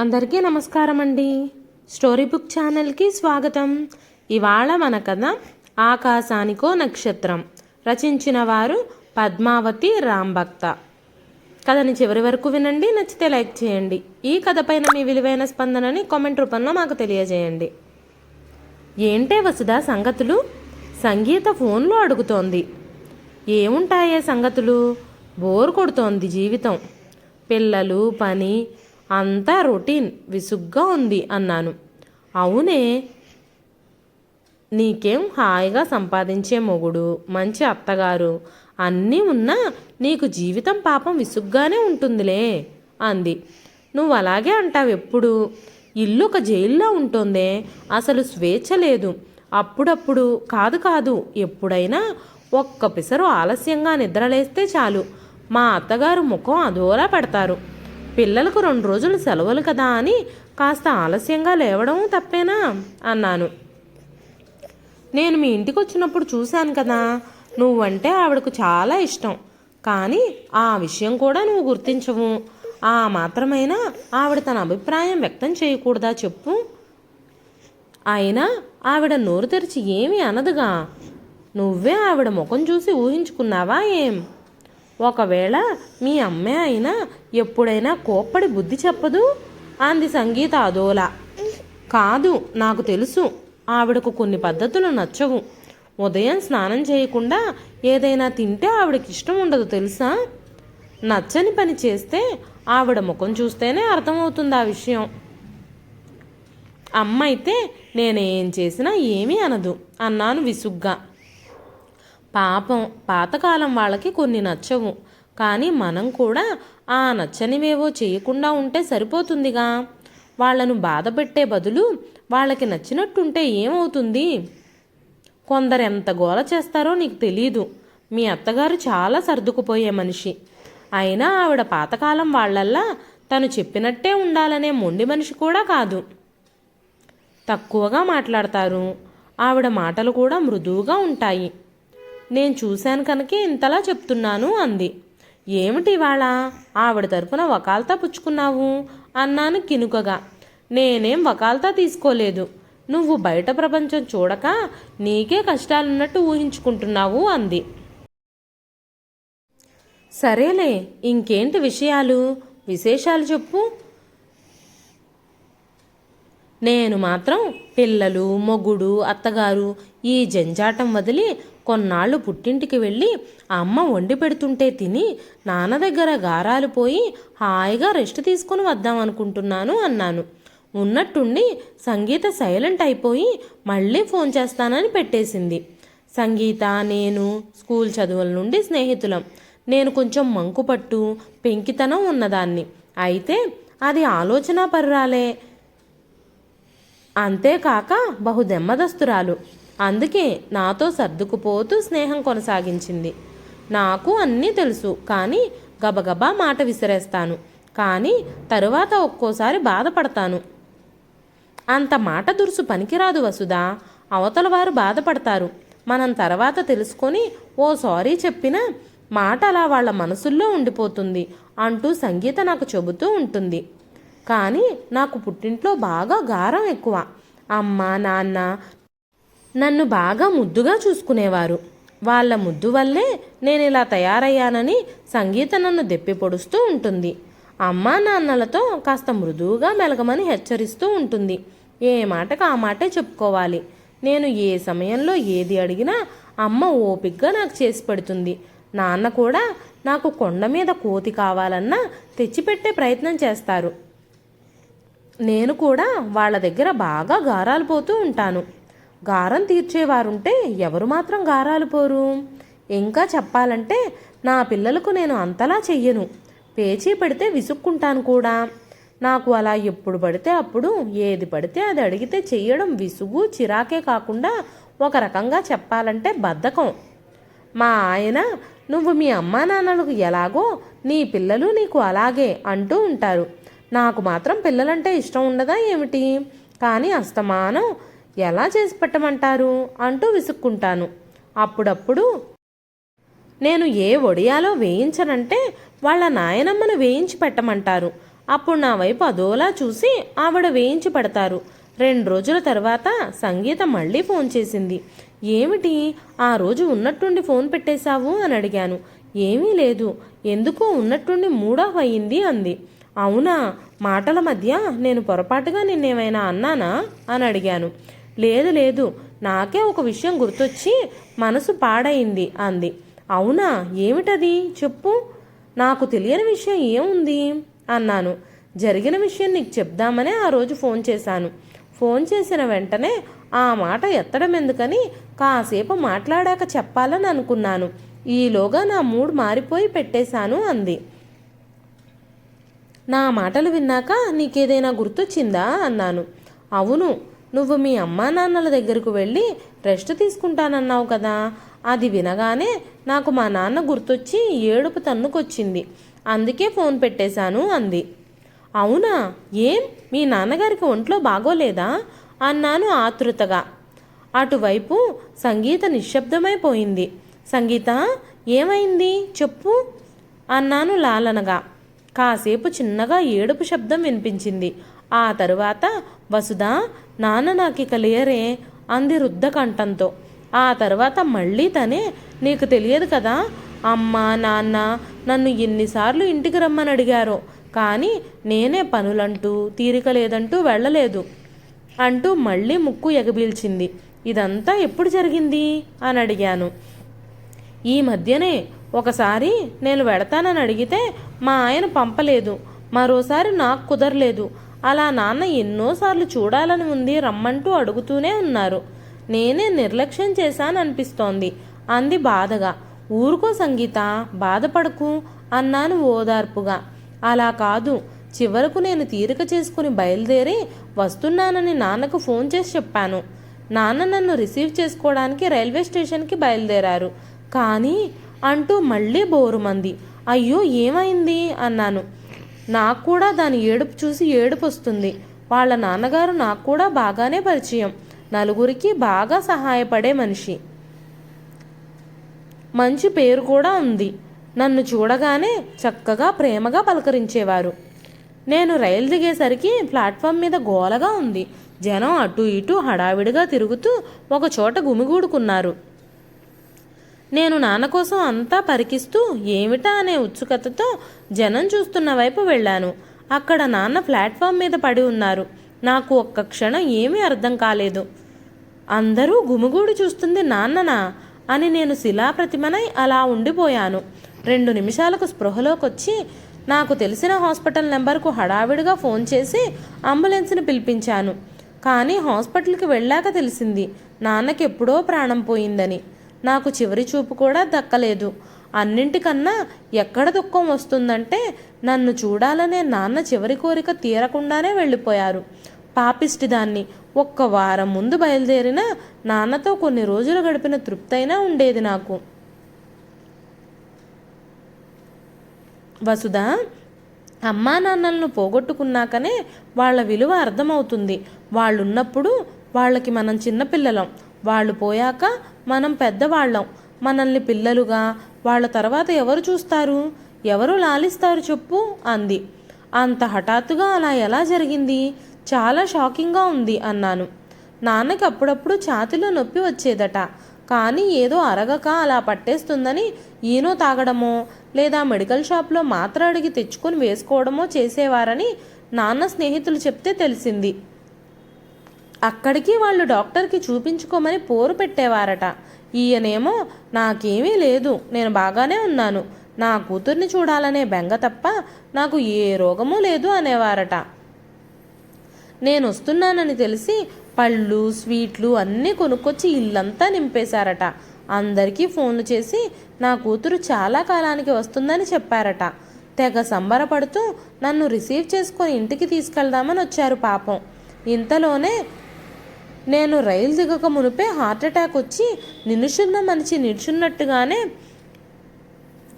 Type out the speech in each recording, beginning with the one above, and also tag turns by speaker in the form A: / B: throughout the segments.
A: అందరికీ నమస్కారం అండి స్టోరీ బుక్ ఛానల్కి స్వాగతం. ఇవాళ మన కథ ఆకాశానికో నక్షత్రం. రచించిన వారు పద్మావతి రాంభక్త. కథని చివరి వరకు వినండి నచ్చితే లైక్ చేయండి. ఈ కథపైన మీ విలువైన స్పందనని కామెంట్ రూపంలో మాకు తెలియజేయండి. ఏంటే వసుదా సంగతులు? సంగీత ఫోన్లో అడుగుతోంది. ఏముంటాయే సంగతులు? బోర్ కొడుతోంది జీవితం. పిల్లలు పని అంతా రొటీన్ విసుగ్గా ఉంది అన్నాను. అవునే నీకేం హాయిగా సంపాదించే మొగుడు మంచి అత్తగారు అన్నీ ఉన్నా నీకు జీవితం పాపం విసుగ్గానే ఉంటుందిలే అంది. నువ్వు అలాగే అంటావు ఎప్పుడు? ఇల్లు ఒక జైల్లో ఉంటుందే అసలు స్వేచ్ఛ లేదు. అప్పుడప్పుడు కాదు కాదు ఎప్పుడైనా ఒక్క పిసరు ఆలస్యంగా నిద్రలేస్తే చాలు. మా అత్తగారు ముఖం అదోలా పెడతారు. పిల్లలకు రెండు రోజులు సెలవులు కదా అని కాస్త ఆలస్యంగా లేవడం తప్పేనా? అన్నాను. నేను మీ ఇంటికి వచ్చినప్పుడు చూశాను కదా నువ్వంటే ఆవిడకు చాలా ఇష్టం. కానీ ఆ విషయం కూడా నువ్వు గుర్తించవు. ఆ మాత్రమైనా ఆవిడ తన అభిప్రాయం వ్యక్తం చేయకూడదా చెప్పు? అయినా ఆవిడ నోరు తెరిచి ఏమీ అనదుగా. నువ్వే ఆవిడ ముఖం చూసి ఊహించుకున్నావా ఏం? ఒకవేళ మీ అమ్మే అయినా ఎప్పుడైనా కోప్పడి బుద్ధి చెప్పదు? అంది సంగీత అదోలా. కాదు నాకు తెలుసు. ఆవిడకు కొన్ని పద్ధతులు నచ్చవు. ఉదయం స్నానం చేయకుండా ఏదైనా తింటే ఆవిడకి ఇష్టం ఉండదు తెలుసా? నచ్చని పని చేస్తే ఆవిడ ముఖం చూస్తేనే అర్థమవుతుంది ఆ విషయం. అమ్మ అయితే నేనేం చేసినా ఏమీ అనదు అన్నాను విసుగ్గా. పాపం పాతకాలం వాళ్ళకి కొన్ని నచ్చవు. కానీ మనం కూడా ఆ నచ్చనివేవో చేయకుండా ఉంటే సరిపోతుందిగా. వాళ్ళను బాధపెట్టే బదులు వాళ్ళకి నచ్చినట్టుంటే ఏమవుతుంది? కొందరు ఎంత గోల చేస్తారో నీకు తెలీదు. మీ అత్తగారు చాలా సర్దుకుపోయే మనిషి. అయినా ఆవిడ పాతకాలం వాళ్ళల్లా తను చెప్పినట్టే ఉండాలనే మొండి మనిషి కూడా కాదు. తక్కువగా మాట్లాడతారు. ఆవిడ మాటలు కూడా మృదువుగా ఉంటాయి. నేను చూశాను కనుకే ఇంతలా చెప్తున్నాను అంది. ఏమిటి ఇవాళ? ఆవిడ తరపున వకాల్తా పుచ్చుకున్నావు? అన్నాను కినుకగా. నేనేం వకాల్తా తీసుకోలేదు. నువ్వు బయట ప్రపంచం చూడక నీకే కష్టాలున్నట్టు ఊహించుకుంటున్నావు అంది. సరేలే ఇంకేంటి విషయాలు? విశేషాలు చెప్పు. నేను మాత్రం పిల్లలు మొగుడు అత్తగారు ఈ జంజాటం వదిలి కొన్నాళ్ళు పుట్టింటికి వెళ్ళి అమ్మ వండి పెడుతుంటే తిని నాన్న దగ్గర గారాలు పోయి హాయిగా రెస్ట్ తీసుకుని వద్దాం అనుకుంటున్నాను అన్నాను. ఉన్నట్టుండి సంగీత సైలెంట్ అయిపోయి మళ్ళీ ఫోన్ చేస్తానని పెట్టేసింది. సంగీత నేను స్కూల్ చదువుల నుండి స్నేహితులం. నేను కొంచెం మంకుపట్టు పెంకితనం ఉన్నదాన్ని. అయితే అది ఆలోచన పర్రాలే అంతేకాక బహుదెమ్మదస్తురాలు. అందుకే నాతో సర్దుకుపోతూ స్నేహం కొనసాగించింది. నాకు అన్నీ తెలుసు కానీ గబగబా మాట విసిరేస్తాను. కానీ తరువాత ఒక్కోసారి బాధపడతాను. అంత మాట దురుసు పనికిరాదు వసుదా అవతల వారు బాధపడతారు. మనం తర్వాత తెలుసుకొని ఓ సారీ చెప్పినా మాట అలా వాళ్ళ మనసుల్లో ఉండిపోతుంది అంటూ సంగీత నాకు చెబుతూ ఉంటుంది. కానీ నాకు పుట్టింట్లో బాగా గారం ఎక్కువ. అమ్మ నాన్న నన్ను బాగా ముద్దుగా చూసుకునేవారు. వాళ్ళ ముద్దు వల్లే నేను ఇలా తయారయ్యానని సంగీత నన్ను దెప్పి పొడుస్తూ ఉంటుంది. అమ్మా నాన్నలతో కాస్త మృదువుగా మెలగమని హెచ్చరిస్తూ ఉంటుంది. ఏ మాటకు ఆ మాటే చెప్పుకోవాలి. నేను ఏ సమయంలో ఏది అడిగినా అమ్మ ఓపిగ్గా నాకు చేసి పెడుతుంది. నాన్న కూడా నాకు కొండ మీద కోతి కావాలన్నా తెచ్చిపెట్టే ప్రయత్నం చేస్తారు. నేను కూడా వాళ్ళ దగ్గర బాగా గారాలు పోతూ ఉంటాను. గారం తీర్చేవారుంటే ఎవరు మాత్రం గారాలు పోరు. ఇంకా చెప్పాలంటే నా పిల్లలకు నేను అంతలా చెయ్యను. పేచీ పెడితే విసుక్కుంటాను కూడా. నాకు అలా ఎప్పుడు పడితే అప్పుడు ఏది పడితే అది అడిగితే చెయ్యడం విసుగు చిరాకే కాకుండా ఒక రకంగా చెప్పాలంటే బద్ధకం. మా ఆయన నువ్వు మీ అమ్మా నాన్నలకు ఎలాగో నీ పిల్లలు నీకు అలాగే అంటూ ఉంటారు. నాకు మాత్రం పిల్లలంటే ఇష్టం ఉండదా ఏమిటి? కానీ అస్తమానం ఎలా చేసి పెట్టమంటారు అంటూ విసుక్కుంటాను. అప్పుడప్పుడు నేను ఏ ఒడియాలో వేయించనంటే వాళ్ళ నాయనమ్మను వేయించి పెట్టమంటారు. అప్పుడు నా వైపు అదోలా చూసి ఆవిడ వేయించి పెడతారు. రెండు రోజుల తర్వాత సంగీత మళ్ళీ ఫోన్ చేసింది. ఏమిటి? ఆ రోజు ఉన్నట్టుండి ఫోన్ పెట్టేశావు అని అడిగాను. ఏమీ లేదు. ఎందుకో ఉన్నట్టుండి మూడాఫ్ అయ్యింది అంది. అవునా? మాటల మధ్య నేను పొరపాటుగా నిన్నేమైనా అన్నానా? అని అడిగాను. లేదు లేదు. నాకే ఒక విషయం గుర్తొచ్చి మనసు పాడైంది అంది. అవునా? ఏమిటది? చెప్పు. నాకు తెలియని విషయం ఏముంది? అన్నాను. జరిగిన విషయం నీకు చెప్దామనే ఆ రోజు ఫోన్ చేశాను. ఫోన్ చేసిన వెంటనే ఆ మాట ఎత్తడం ఎందుకని కాసేపు మాట్లాడాక చెప్పాలని అనుకున్నాను. ఈలోగా నా మూడ్ మారిపోయి పెట్టేశాను అంది. నా మాటలు విన్నాక నీకేదైనా గుర్తొచ్చిందా? అన్నాను. అవును. నువ్వు మీ అమ్మా నాన్నల దగ్గరకు వెళ్ళి రెస్ట్ తీసుకుంటానన్నావు కదా. అది వినగానే నాకు మా నాన్న గుర్తొచ్చి ఏడుపు తన్నుకొచ్చింది. అందుకే ఫోన్ పెట్టేశాను అంది. అవునా? ఏం? మీ నాన్నగారికి ఒంట్లో బాగోలేదా? అన్నాను ఆతృతగా. అటువైపు సంగీత నిశ్శబ్దమైపోయింది. సంగీత ఏమైంది? చెప్పు అన్నాను లాలనగా. కాసేపు చిన్నగా ఏడుపు శబ్దం వినిపించింది. ఆ తరువాత వసుధ నాన్న నాకిక లేరే అంది రుద్ద కంఠంతో ఆ తర్వాత మళ్ళీ తనే నీకు తెలియదు కదా అమ్మ నాన్న నన్ను ఎన్నిసార్లు ఇంటికి రమ్మని అడిగారో కానీ నేనే పనులంటూ తీరిక లేదంటూ వెళ్ళలేదు అంటూ మళ్ళీ ముక్కు ఎగబీల్చింది. ఇదంతా ఎప్పుడు జరిగింది? అని అడిగాను. ఈ మధ్యనే ఒకసారి నేను వెడతానని అడిగితే మా ఆయన పంపలేదు. మరోసారి నాకు కుదరలేదు. అలా నాన్న ఎన్నోసార్లు చూడాలని ఉంది రమ్మంటూ అడుగుతూనే ఉన్నారు. నేనే నిర్లక్ష్యం చేశాననిపిస్తోంది. అంది బాధగా. ఊరుకో సంగీత బాధపడకు అన్నాను ఓదార్పుగా. అలా కాదు. చివరకు నేను తీరిక చేసుకుని బయలుదేరి వస్తున్నానని నాన్నకు ఫోన్ చేసి చెప్పాను. నాన్న నన్ను రిసీవ్ చేసుకోవడానికి రైల్వే స్టేషన్కి బయలుదేరారు. కానీ అంటూ మళ్ళీ బోరుమంది. అయ్యో ఏమైంది? అన్నాను. నాకు కూడా దాని ఏడుపు చూసి ఏడుపు వస్తుంది వాళ్ళ నాన్నగారు నాకు కూడా బాగానే పరిచయం. నలుగురికి బాగా సహాయపడే మనిషి. మంచి పేరు కూడా ఉంది. నన్ను చూడగానే చక్కగా ప్రేమగా పలకరించేవారు. నేను రైలు దిగేసరికి ప్లాట్ఫామ్ మీద గోలగా ఉంది. జనం అటు ఇటు హడావిడిగా తిరుగుతూ ఒక చోట గుమిగూడుకున్నారు. నేను నాన్న కోసం అంతా పరికిస్తూ ఏమిటా అనే ఉత్సుకతతో జనం చూస్తున్న వైపు వెళ్ళాను. అక్కడ నాన్న ప్లాట్ఫామ్ మీద పడి ఉన్నారు. నాకు ఒక్క క్షణం ఏమీ అర్థం కాలేదు. అందరూ గుమిగూడి చూస్తుంది నాన్ననా అని నేను శిలాప్రతిమనై అలా ఉండిపోయాను. రెండు నిమిషాలకు స్పృహలోకి వచ్చి నాకు తెలిసిన హాస్పిటల్ నెంబర్కు హడావిడిగా ఫోన్ చేసి అంబులెన్స్ని పిలిపించాను. కానీ హాస్పిటల్కి వెళ్ళాక తెలిసింది నాన్నకి ఎప్పుడో ప్రాణం పోయిందని. నాకు చివరి చూపు కూడా దక్కలేదు. అన్నింటికన్నా ఎక్కడ దుఃఖం వస్తుందంటే నన్ను చూడాలనే నాన్న చివరి కోరిక తీరకుండానే వెళ్ళిపోయారు. పాపిష్టి దాన్ని ఒక్క వారం ముందు బయలుదేరినా నాన్నతో కొన్ని రోజులు గడిపిన తృప్తైనా ఉండేది నాకు. వసుధ అమ్మా నాన్నలను పోగొట్టుకున్నాకనే వాళ్ళ విలువ అర్థమవుతుంది. వాళ్ళున్నప్పుడు వాళ్ళకి మనం చిన్నపిల్లలం. వాళ్ళు పోయాక మనం పెద్దవాళ్ళం. మనల్ని పిల్లలుగా వాళ్ళ తర్వాత ఎవరు చూస్తారు? ఎవరు లాలిస్తారు చెప్పు అంది. అంత హఠాత్తుగా అలా ఎలా జరిగింది? చాలా షాకింగ్గా ఉంది అన్నాను. నాన్నకి అప్పుడప్పుడు ఛాతిలో నొప్పి వచ్చేదట. కానీ ఏదో అరగక అలా పట్టేస్తుందని ఈనో తాగడమో లేదా మెడికల్ షాప్లో మాత్ర అడిగి తెచ్చుకొని వేసుకోవడమో చేసేవారని నాన్న స్నేహితులు చెప్తే తెలిసింది. అక్కడికి వాళ్ళు డాక్టర్కి చూపించుకోమని పోరు పెట్టేవారట. ఈయనేమో నాకేమీ లేదు నేను బాగానే ఉన్నాను. నా కూతుర్ని చూడాలనే బెంగ తప్ప నాకు ఏ రోగమూ లేదు అనేవారట. నేను వస్తున్నానని తెలిసి పళ్ళు స్వీట్లు అన్నీ కొనుక్కొచ్చి ఇల్లంతా నింపేశారట. అందరికీ ఫోన్లు చేసి నా కూతురు చాలా కాలానికి వస్తుందని చెప్పారట. తెగ సంబరపడుతూ నన్ను రిసీవ్ చేసుకొని ఇంటికి తీసుకెళ్దామని వచ్చారు పాపం. ఇంతలోనే నేను రైలు దిగక మునిపే హార్ట్ అటాక్ వచ్చి నినుషున్న మనిషి నిల్చున్నట్టుగానే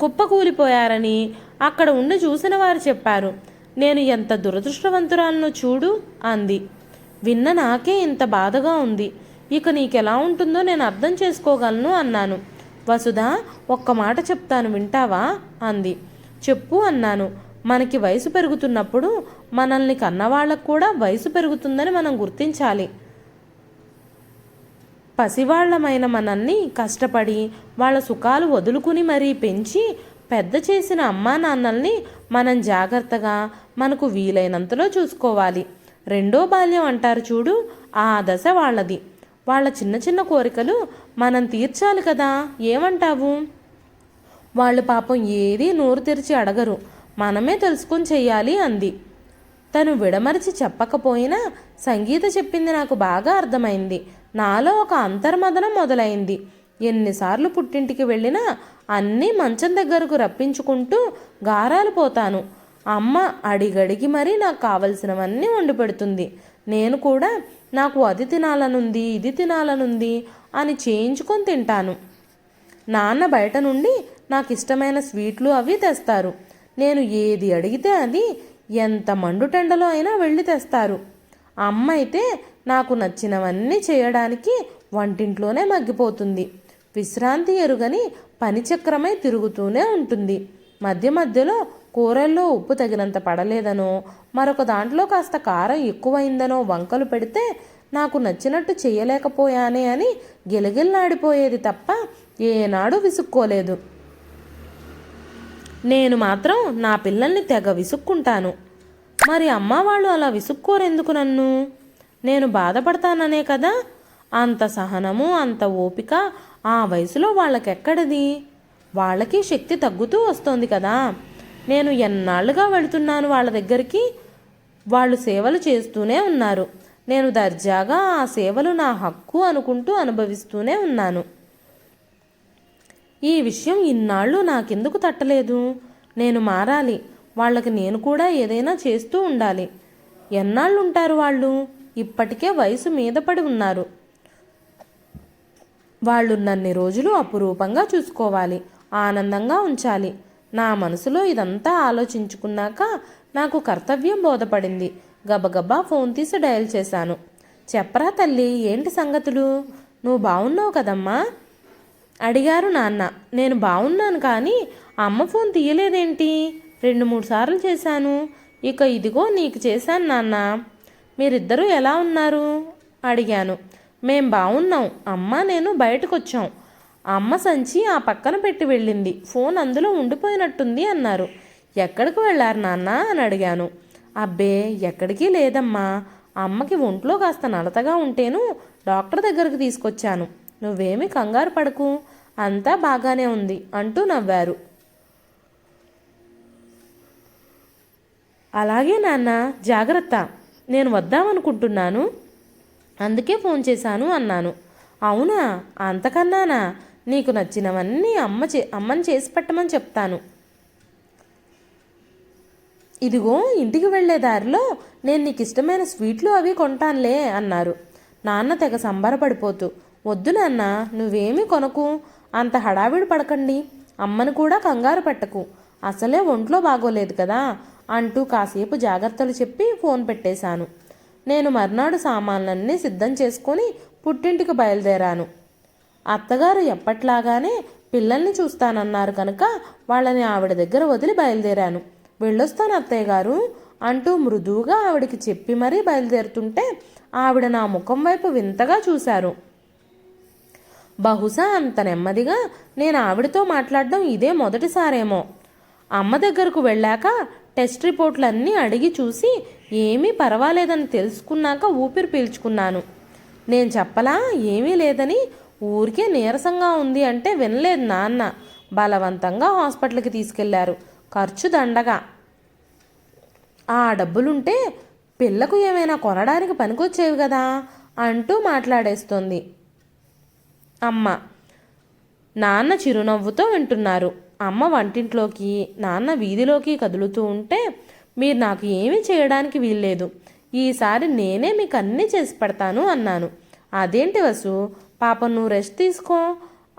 A: కుప్పకూలిపోయారని అక్కడ ఉండి చూసిన వారు చెప్పారు. నేను ఎంత దురదృష్టవంతురాలను చూడు అంది. విన్న నాకే ఇంత బాధగా ఉంది. ఇక నీకెలా ఉంటుందో నేను అర్థం చేసుకోగలను అన్నాను. వసుధ ఒక్క మాట చెప్తాను వింటావా? అంది. చెప్పు అన్నాను. మనకి వయసు పెరుగుతున్నప్పుడు మనల్ని కన్నవాళ్ళకు కూడా వయసు పెరుగుతుందని మనం గుర్తించాలి. పసివాళ్ళమైన మనల్ని కష్టపడి వాళ్ళ సుఖాలు వదులుకుని మరీ పెంచి పెద్ద చేసిన అమ్మా నాన్నల్ని మనం జాగ్రత్తగా మనకు వీలైనంతలో చూసుకోవాలి. రెండో బాల్యం అంటారు చూడు ఆ దశ వాళ్ళది. వాళ్ళ చిన్న చిన్న కోరికలు మనం తీర్చాలి కదా ఏమంటావు? వాళ్ళు పాపం ఏదీ నోరు తెరిచి అడగరు. మనమే తెలుసుకొని చెయ్యాలి అంది. తను విడమరిచి చెప్పకపోయినా సంగీత చెప్పింది నాకు బాగా అర్థమైంది. నాలో ఒక అంతర్మదనం మొదలైంది. ఎన్నిసార్లు పుట్టింటికి వెళ్ళినా అన్నీ మంచం దగ్గరకు రప్పించుకుంటూ గారాలు పోతాను. అమ్మ అడిగడిగి మరీ నాకు కావలసినవన్నీ వండి పెడుతుంది. నేను కూడా నాకు అది తినాలనుంది ఇది తినాలనుంది అని చేయించుకొని తింటాను. నాన్న బయట నుండి నాకు ఇష్టమైన స్వీట్లు అవి తెస్తారు. నేను ఏది అడిగితే అది ఎంత మండుటెండలో అయినా వెళ్ళి తెస్తారు. అమ్మ అయితే నాకు నచ్చినవన్నీ చేయడానికి వంటింట్లోనే మగ్గిపోతుంది. విశ్రాంతి ఎరుగని పనిచక్రమై తిరుగుతూనే ఉంటుంది. మధ్య మధ్యలో కూరల్లో ఉప్పు తగినంత పడలేదనో మరొక దాంట్లో కాస్త కారం ఎక్కువైందనో వంకలు పెడితే నాకు నచ్చినట్టు చేయలేకపోయానే అని గిలగిల్లాడిపోయేది తప్ప ఏనాడు విసుక్కోలేదు. నేను మాత్రం నా పిల్లల్ని తెగ విసుక్కుంటాను. మరి అమ్మ వాళ్ళు అలా విసుక్కోరెందుకు నన్ను? నేను బాధపడతాననే కదా? అంత సహనము అంత ఓపిక ఆ వయసులో వాళ్ళకెక్కడిది? వాళ్ళకి శక్తి తగ్గుతూ వస్తోంది కదా. నేను ఎన్నాళ్ళుగా వెళుతున్నాను వాళ్ళ దగ్గరికి? వాళ్ళు సేవలు చేస్తూనే ఉన్నారు. నేను దర్జాగా ఆ సేవలు నా హక్కు అనుకుంటూ అనుభవిస్తూనే ఉన్నాను. ఈ విషయం ఇన్నాళ్ళు నాకెందుకు తట్టలేదు? నేను మారాలి. వాళ్ళకి నేను కూడా ఏదైనా చేస్తూ ఉండాలి. ఎన్నాళ్ళు ఉంటారు వాళ్ళు? ఇప్పటికే వయసు మీద పడి ఉన్నారు. వాళ్ళున్నన్ని రోజులు అపురూపంగా చూసుకోవాలి. ఆనందంగా ఉంచాలి. నా మనసులో ఇదంతా ఆలోచించుకున్నాక నాకు కర్తవ్యం బోధపడింది. గబగబా ఫోన్ తీసి డయల్ చేశాను. చెప్పరా తల్లి ఏంటి సంగతులు? నువ్వు బాగున్నావు కదమ్మా? అడిగారు నాన్న. నేను బాగున్నాను కానీ అమ్మ ఫోన్ తీయలేదేంటి? రెండు మూడు సార్లు చేశాను. ఇక ఇదిగో నీకు చేశాను నాన్న. మీరిద్దరూ ఎలా ఉన్నారు? అడిగాను. మేం బాగున్నాం అమ్మ నేను బయటకు వచ్చాం అమ్మ సంచి ఆ పక్కన పెట్టి వెళ్ళింది. ఫోన్ అందులో ఉండిపోయినట్టుంది అన్నారు. ఎక్కడికి వెళ్ళారు నాన్న? అని అడిగాను. అబ్బే ఎక్కడికి లేదమ్మా. అమ్మకి ఒంట్లో కాస్త నలతగా ఉంటేను డాక్టర్ దగ్గరకు తీసుకొచ్చాను. నువ్వేమి కంగారు పడకు. అంతా బాగానే ఉంది అంటూ నవ్వారు. అలాగే నాన్న జాగ్రత్త. నేను వద్దామనుకుంటున్నాను. అందుకే ఫోన్ చేశాను అన్నాను. అవునా? అంతకన్నానా? నీకు నచ్చినవన్నీ అమ్మ చే అమ్మని చేసి పెట్టమని చెప్తాను. ఇదిగో ఇంటికి వెళ్ళే దారిలో నేను నీకు ఇష్టమైన స్వీట్లు అవి కొంటానులే అన్నారు. నాన్న తెగ సంబరపడిపోతూ వద్దు నాన్న నువ్వేమీ కొనకు. అంత హడావిడి పడకండి. అమ్మను కూడా కంగారు పెట్టకు. అసలే ఒంట్లో బాగోలేదు కదా. అంటూ కాసేపు జాగ్రత్తలు చెప్పి ఫోన్ పెట్టేశాను. నేను మర్నాడు సామాన్లన్నీ సిద్ధం చేసుకొని పుట్టింటికి బయలుదేరాను. అత్తగారు ఎప్పట్లాగానే పిల్లల్ని చూస్తానన్నారు కనుక వాళ్ళని ఆవిడ దగ్గర వదిలి బయలుదేరాను. వెళ్ళొస్తాను అత్తయ్య గారు అంటూ మృదువుగా ఆవిడకి చెప్పి మరీ బయలుదేరుతుంటే ఆవిడ నా ముఖం వైపు వింతగా చూశారు. బహుశా అంత నెమ్మదిగా నేను ఆవిడతో మాట్లాడడం ఇదే మొదటిసారేమో. అమ్మ దగ్గరకు వెళ్ళాక టెస్ట్ రిపోర్ట్లన్నీ అడిగి చూసి ఏమీ పర్వాలేదని తెలుసుకున్నాక ఊపిరి పీల్చుకున్నాను. నేను చెప్పలా ఏమీ లేదని ఊరికే నీరసంగా ఉంది అంటే వినలేదు నాన్న. బలవంతంగా హాస్పిటల్కి తీసుకెళ్ళారు. ఖర్చు దండగా. ఆ డబ్బులుంటే పిల్లకు ఏమైనా కొనడానికి పనికొచ్చేవి కదా అంటూ మాట్లాడేస్తోంది. అమ్మ నాన్న చిరునవ్వుతో వింటున్నారు. అమ్మ వంటింట్లోకి నాన్న వీధిలోకి కదులుతూ ఉంటే మీరు నాకు ఏమీ చేయడానికి వీల్లేదు. ఈసారి నేనే మీకు అన్నీ చేసి పెడతాను అన్నాను. అదేంటి వసు? పాప నువ్వు రెస్ట్ తీసుకో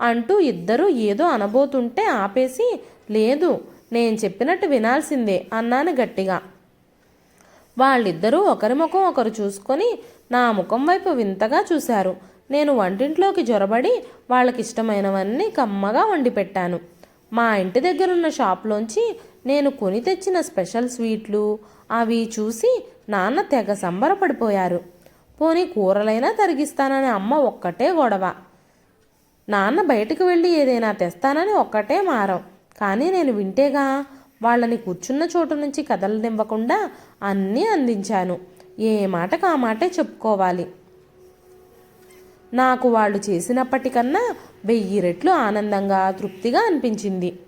A: అంటూ ఇద్దరూ ఏదో అనబోతుంటే ఆపేసి లేదు నేను చెప్పినట్టు వినాల్సిందే అన్నాను గట్టిగా. వాళ్ళిద్దరూ ఒకరి ముఖం ఒకరు చూసుకొని నా ముఖం వైపు వింతగా చూశారు. నేను వంటింట్లోకి జొరబడి వాళ్ళకి ఇష్టమైనవన్నీ కమ్మగా వండి పెట్టాను మా ఇంటి దగ్గరున్న షాప్లోంచి నేను కొని తెచ్చిన స్పెషల్ స్వీట్లు అవి చూసి నాన్న తెగ సంబరపడిపోయారు. పోనీ కూరలైనా తరిగిస్తానని అమ్మ ఒక్కటే గొడవ. నాన్న బయటకు వెళ్ళి ఏదైనా తెస్తానని ఒక్కటే మారం. కానీ నేను వింటేగా వాళ్ళని కూర్చున్న చోటు నుంచి కదలనివ్వకుండా అన్నీ అందించాను. ఏ మాటకు ఆ మాటే చెప్పుకోవాలి. నాకు వాళ్ళు చేసినప్పటికన్నా వెయ్యి రెట్లు ఆనందంగా తృప్తిగా అనిపించింది.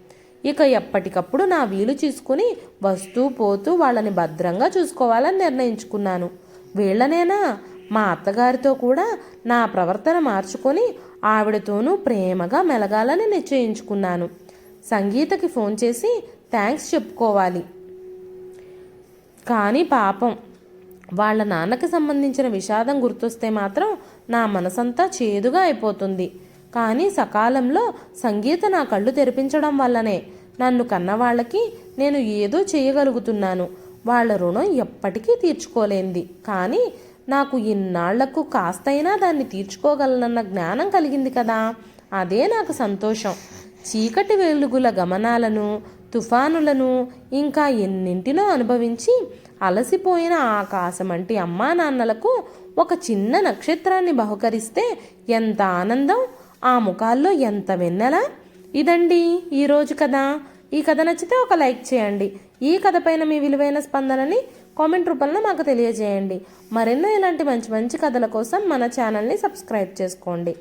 A: ఇక ఎప్పటికప్పుడు నా వీలు చూసుకుని వస్తూ పోతూ వాళ్ళని భద్రంగా చూసుకోవాలని నిర్ణయించుకున్నాను. వీళ్ళనేనా? మా అత్తగారితో కూడా నా ప్రవర్తన మార్చుకొని ఆవిడతోనూ ప్రేమగా మెలగాలని నిశ్చయించుకున్నాను. సంగీతకి ఫోన్ చేసి థ్యాంక్స్ చెప్పుకోవాలి. కానీ పాపం వాళ్ళ నాన్నకి సంబంధించిన విషాదం గుర్తొస్తే మాత్రం నా మనసంతా చేదుగా అయిపోతుంది. కానీ సకాలంలో సంగీత నా కళ్ళు తెరిపించడం వల్లనే నన్ను కన్నవాళ్ళకి నేను ఏదో చేయగలుగుతున్నాను. వాళ్ళ రుణం ఎప్పటికీ తీర్చుకోలేంది. కానీ నాకు ఇన్నాళ్ళకు కాస్తైనా దాన్ని తీర్చుకోగలనన్న జ్ఞానం కలిగింది కదా. అదే నాకు సంతోషం. చీకటి వెలుగుల గమనాలను తుఫానులను ఇంకా ఎన్నింటినో అనుభవించి అలసిపోయిన ఆకాశమంటి అమ్మా నాన్నలకు ఒక చిన్న నక్షత్రాన్ని బహుకరిస్తే ఎంత ఆనందం ఆ ముఖాల్లో ఎంత వెన్నెల? ఇదండి ఈరోజు కథ. ఈ కథ నచ్చితే ఒక లైక్ చేయండి. ఈ కథ పైన మీ విలువైన స్పందనని కామెంట్ రూపంలో మాకు తెలియజేయండి. మరెన్నో ఇలాంటి మంచి మంచి కథల కోసం మన ఛానల్ని సబ్స్క్రైబ్ చేసుకోండి.